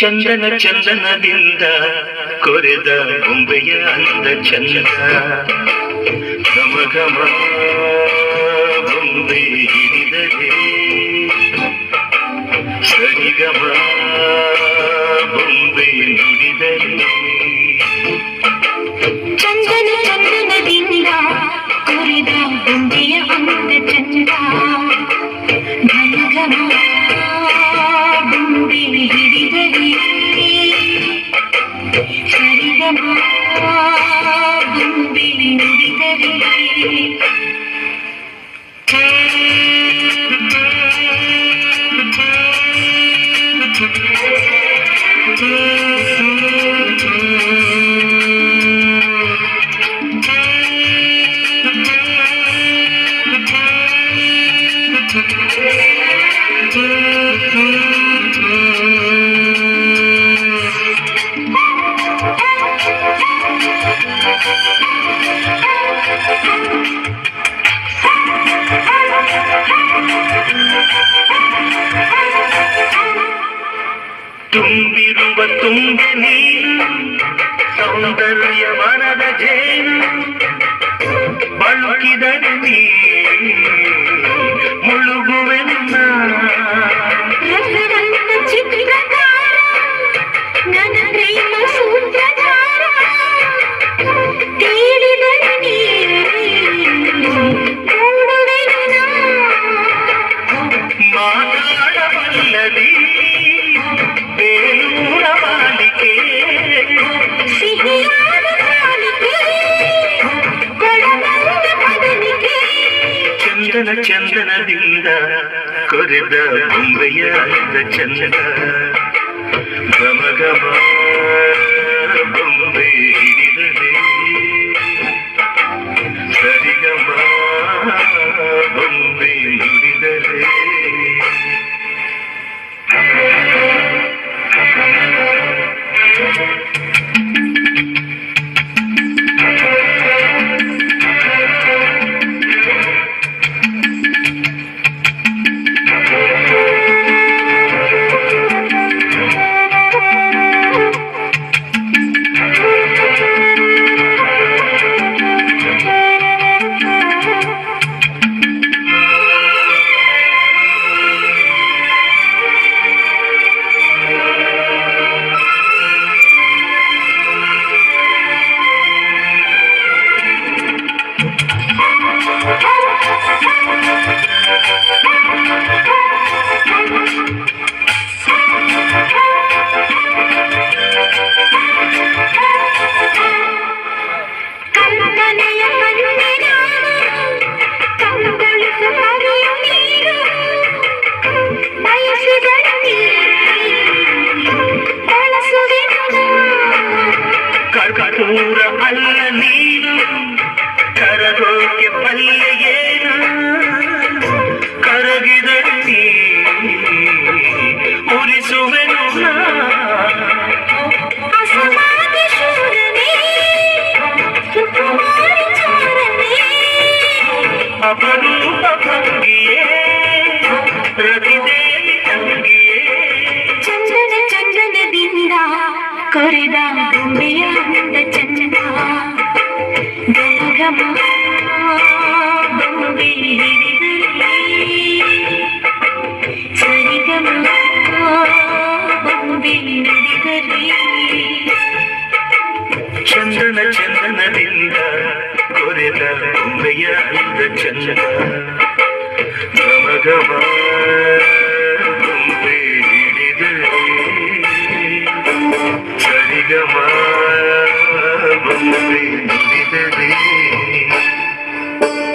ಚಂದನ ಚಂದನದಿಂದ ಕೊರೆದ ಮುಂಬೆಯ ಅಂದ ಚಂದನ ಗಮ ಗಮ ಬೊಂಬೆ ಹಿಡಿದ എന്തിനു വന്ന ചന്ദ്ര ഹരിതമാ தும்பிருவ தும்ப நீ சௌந்தர்ய மனத ஜேனும் ಚಂದನ ಚಂದನದಿಂದ ಕೊರೆದ ಬೊಂಬೆಯ ಅಂದ ಚಂದ ಘಮ ಘಮ ಬೊಂಬೆ பல்லையே கருகிதல் நீ ಚಂದನ ಚಂದನದಿಂದ ಕೊರೆದ ಬೊಂಬೆಯ ಅಂದ ಚಂದ ಘಮ ಘಮ ಬೊಂಬೆ ಹಿಡಿದರೆ ಸರಿಗಮ ಬೊಂಬೆ ನುಡಿದರೆ